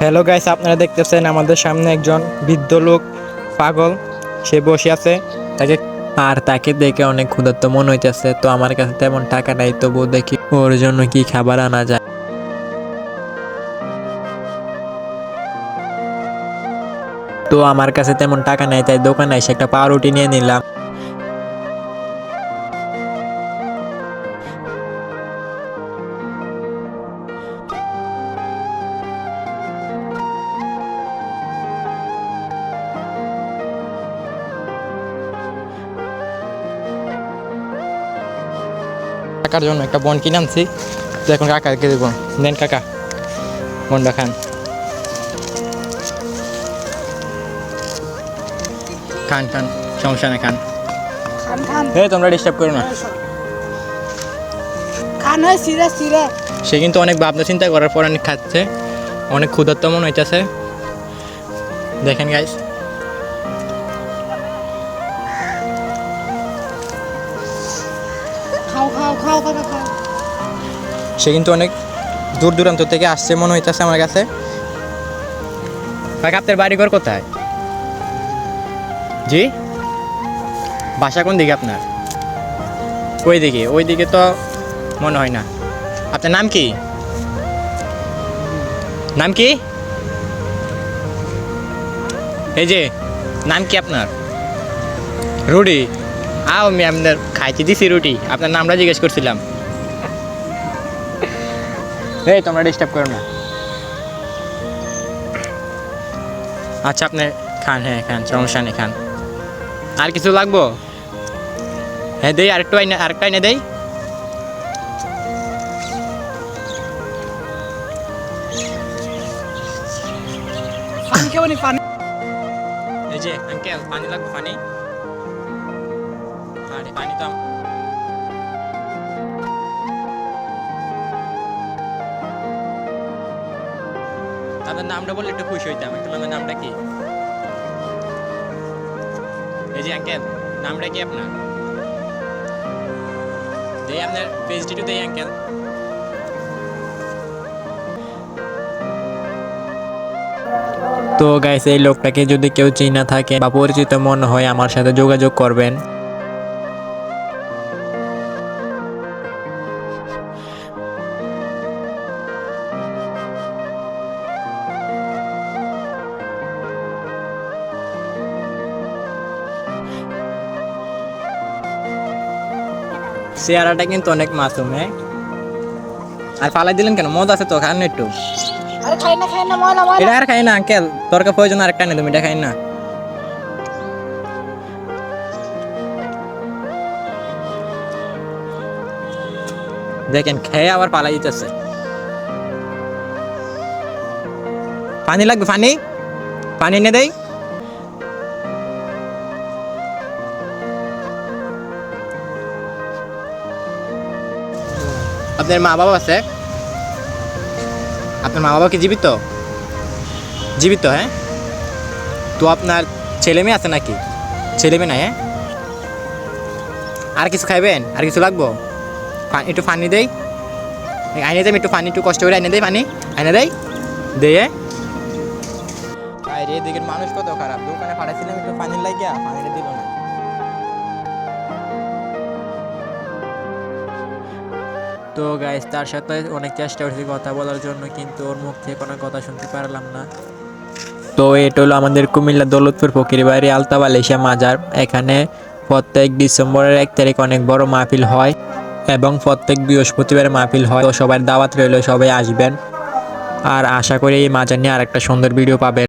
Hello guys আপনারা দেখতেছেন আমাদের সামনে একজন বৃদ্ধ লোক পাগল। সে বসে আছে। তাকে আর তাকে দেখে অনেক ক্ষুধার্ত মনে হইতেছে। তো আমার কাছে তেমন টাকা নাই তবু দেখি ওর জন্য কি খাবার আনা যায়। তো আমার কাছে তেমন টাকা নাই, তাই দোকানে এসে একটা পাউরুটি নিয়ে নিলাম। কাকার জন্য একটা বন কিনে আনছি। তো এখন কাকাকে দেবো। নেন কাকা বনটা খান। খান খান সমস্যা না খান। হে তোমরা ডিস্টার্ব করো না। খান হয় সিরে সিরে। সে কিন্তু অনেক ভাবনা চিন্তা করার পর অনেক খাচ্ছে অনেক ক্ষুধার্ত মনে হইতেছে। দেখেন গাইস খাও খাও খাও খাও খাও। সে কিন্তু অনেক দূর দূরান্ত থেকে আসছে মনে হইতেছে আমার কাছে। কাকা আপনার বাড়িঘর কোথায়? জি? বাসা কোন দিকে আপনার? ওই দিকে ওই দিকে তো মনে হয় না। আপনার নাম কি? নাম কি? এই যে নাম কি আপনার? রুডি। আও আমি আপনার খাইতে দিছি রুটি। আপনার নামটা জিজ্ঞেস করছিলাম। এই তোমরা ডিস্টার্ব করো না। আচ্ছা আপনি খান হ্যাঁ খান সমস্যা নেই খান। আর কিছু লাগবো? হ্যাঁ দেই আরেকটু আইনে আরেকটা আইনে দেই। এই যে আঙ্কেল পানি লাগবে পানি? পানি পানি তো আপনার নামটা বললে একটু খুশি হইতাম। একটু আপনার নামটা কি? এই যে আঙ্কেল, নামটা কি আপনার? দেই আপনার পেজটি একটু দেই আঙ্কেল। তো গাইস এই লোকটাকে যদি কেউ চিনা থাকে বা পরিচিত মনে হয়, আমার সাথে যোগাযোগ করবেন। চেহারাটা কিন্তু অনেক মাসুম হ্যাঁ? আর ফালাই দিলেন কেন? মদ আছে তো খান একটু। এটা আর খাই না আঙ্কেল। তরকা প্রয়োজন আর একটা নেই তুমি এটা খাই না। দেখেন খেয়ে আবার পালাই দিতেছে। পানি লাগবে পানি? পানি এনে দেই। আপনার মা বাবা আছে? আপনার মা বাবা কি জীবিত? জীবিত হ্যাঁ? তো আপনার ছেলে মেয়ে আছে নাকি? ছেলে মেয়ে নাই হ্যাঁ? আর কিছু খাইবেন? আর কিছু লাগবো? একটু পানি দেই। আইনে দেয় একটু পানি, একটু কষ্ট করে আইনে দেয় পানি। আইনে দেয় দিয়ে আরে, এদিকের মানুষ কত খারাপ। দোকানে পাঠাইছিলাম, একটু পানি লাগিয়া, পানিটা দিল না। তো গাইস তার সাথে অনেক চেষ্টা করছি কথা বলার জন্য, কিন্তু ওর মুখ থেকে কোনো কথা শুনতে পারলাম না। তো এটা হলো আমাদের কুমিল্লা দৌলতপুর ফকির বাড়ি আলতা বালিশা মাজার। এখানে প্রত্যেক ডিসেম্বরের এক তারিখ অনেক বড় মাহফিল হয় এবং প্রত্যেক বৃহস্পতিবার মাহফিল হয়। তো সবার দাওয়াত রইল, সবাই আসবেন। আর আশা করি এই মাজার নিয়ে আরেকটা সুন্দর ভিডিও পাবেন।